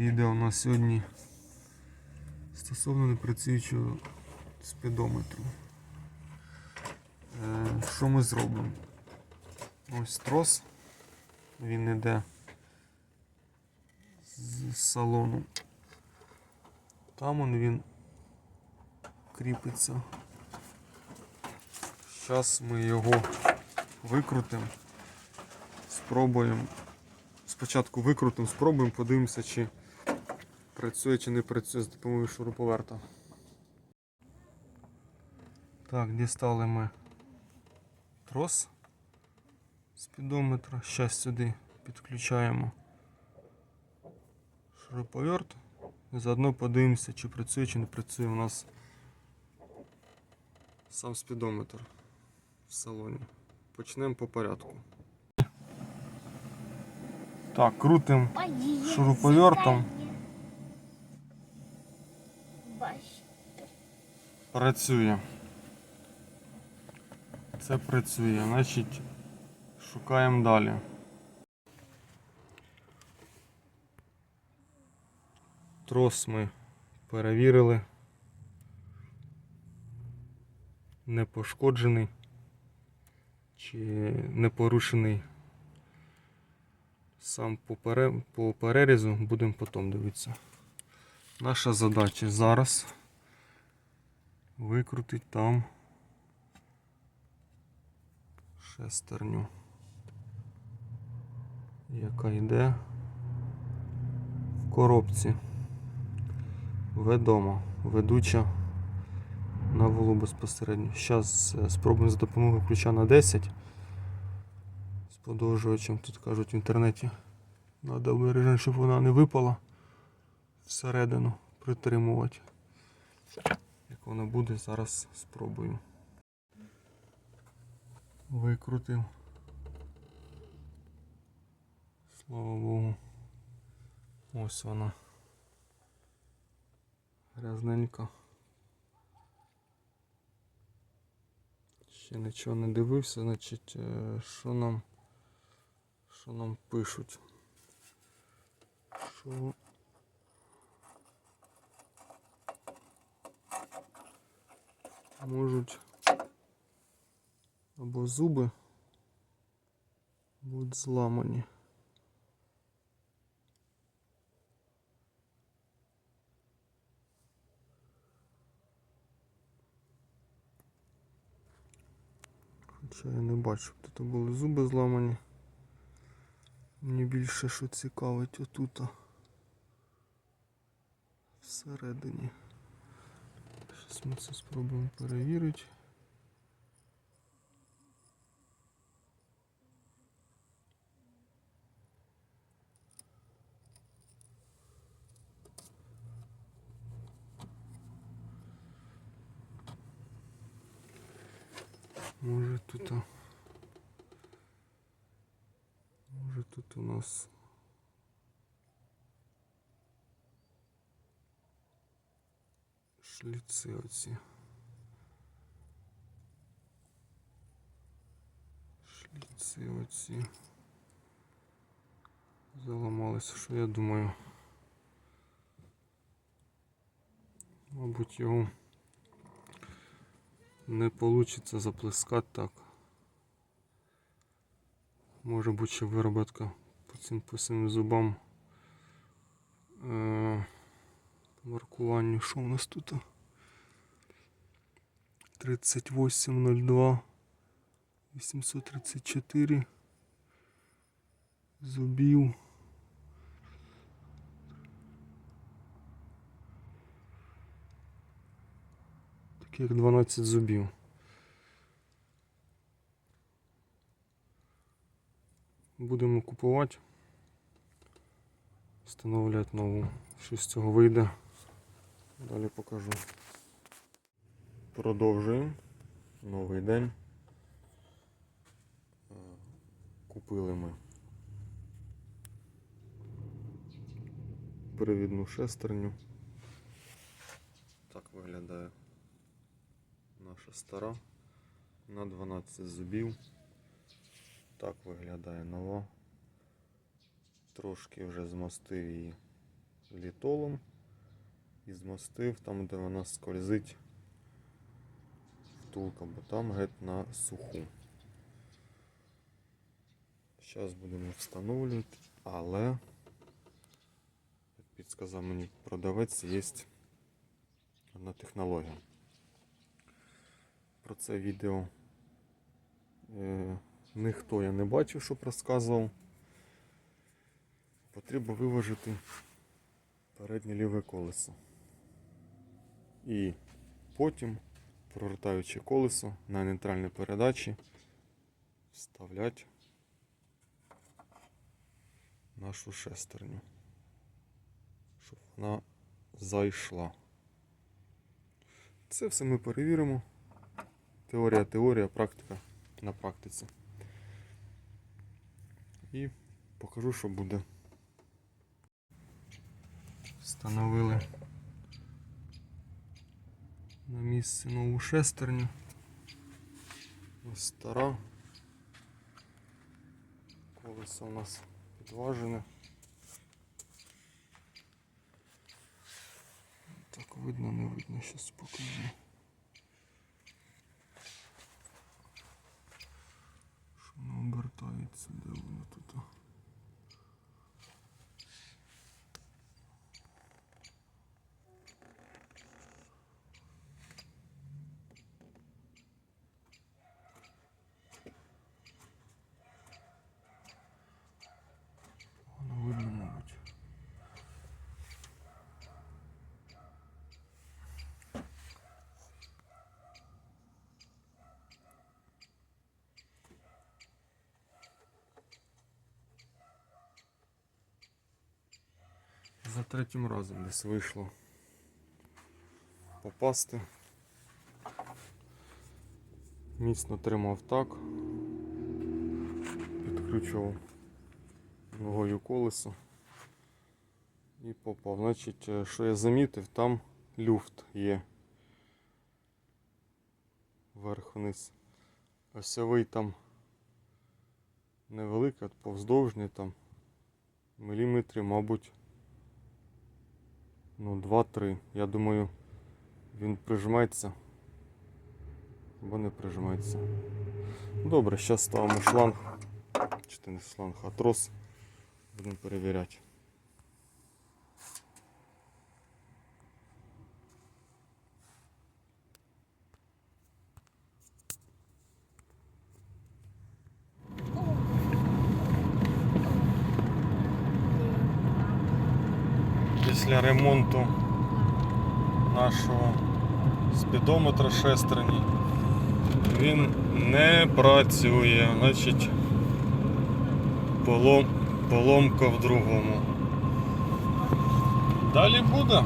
на сьогодні стосовно непрацюючого спідометру. Е, Що ми зробимо? Ось трос. Він іде з салону. Там он він кріпиться. Зараз ми його викрутимо. Спробуємо. Спочатку викрутимо, спробуємо, подивимося, чи працює чи не працює з допомогою шуруповерта. Так, дістали ми трос спідометра. Зараз сюди підключаємо шуруповерт. Заодно подивимося, чи працює, чи не працює у нас сам спідометр в салоні. Почнемо по порядку. Так, крутимо шуруповертом. Працює. Це працює. Значить, шукаємо далі. Трос ми перевірили. Не пошкоджений чи не порушений сам по, пере... по перерізу, будемо потім дивитися. Наша задача зараз викрутить там шестерню, яка йде в коробці. Ведома, ведуча на валу безпосередньо. Зараз спробуємо за допомогою ключа на 10 з подовжувачем. Тут кажуть в інтернеті. Треба обережно, щоб вона не випала всередину, притримувати. Воно буде, зараз спробую. Викрутив. Слава Богу. Ось вона. Грязненька. Ще нічого не дивився, значить, е, що нам, що нам пишуть. Що можуть або зуби будуть зламані. Хоча я не бачу, щоб тут були зуби зламані. Мені більше що цікавить отут. Всередині. Зараз ми це спробуємо перевірити. Може тут. Може тут у нас. Шліци оці. Шліци оці. Заламалися, що я думаю. Мабуть, його не вийде заплескати так. Може бути ще вироботка по цим по цим зубам. Е, маркуванню. Що у нас тут? 3802 834 зубів. Таких 12 зубів. Будемо купувати, встановлювати нову. Що з цього вийде. Далі покажу. Продовжуємо. Новий день. Е, Купили ми перевідну шестерню. Так виглядає наша стара на 12 зубів. Так виглядає нова. Трошки вже змастив її літолом і змастив там, де вона скользить втулка, бо там геть на суху. Зараз будемо встановлювати, але, як підсказав мені продавець, є одна технологія. Про це відео е, ніхто я не бачив, щоб розказував. Потрібно виважити переднє ліве колесо. І потім, провертаючи колесо на нейтральній передачі, вставляти нашу шестерню, щоб вона зайшла. Це все ми перевіримо. Теорія, теорія, практика на практиці. І покажу, що буде. Встановили на місце нову шестерню. Ось стара. Колесо у нас підважене. Так видно, не видно, щас покажу. Що воно обертається, де воно тут? За третім разом десь вийшло попасти. Міцно тримав так, підкручував ногою колесо і попав. Значить, е, що я замітив, там люфт є. Вверх-вниз. Осьовий там невеликий, от повздовжний там міліметрів, мабуть, ну 2-3. Я думаю, він прижиметься або не прижиметься. Добре, зараз ставимо шланг. Чи не шланг, а трос. Будемо перевіряти. Після ремонту нашого спідометра шестерні він не працює, значить полом, поломка в другому. Далі буде.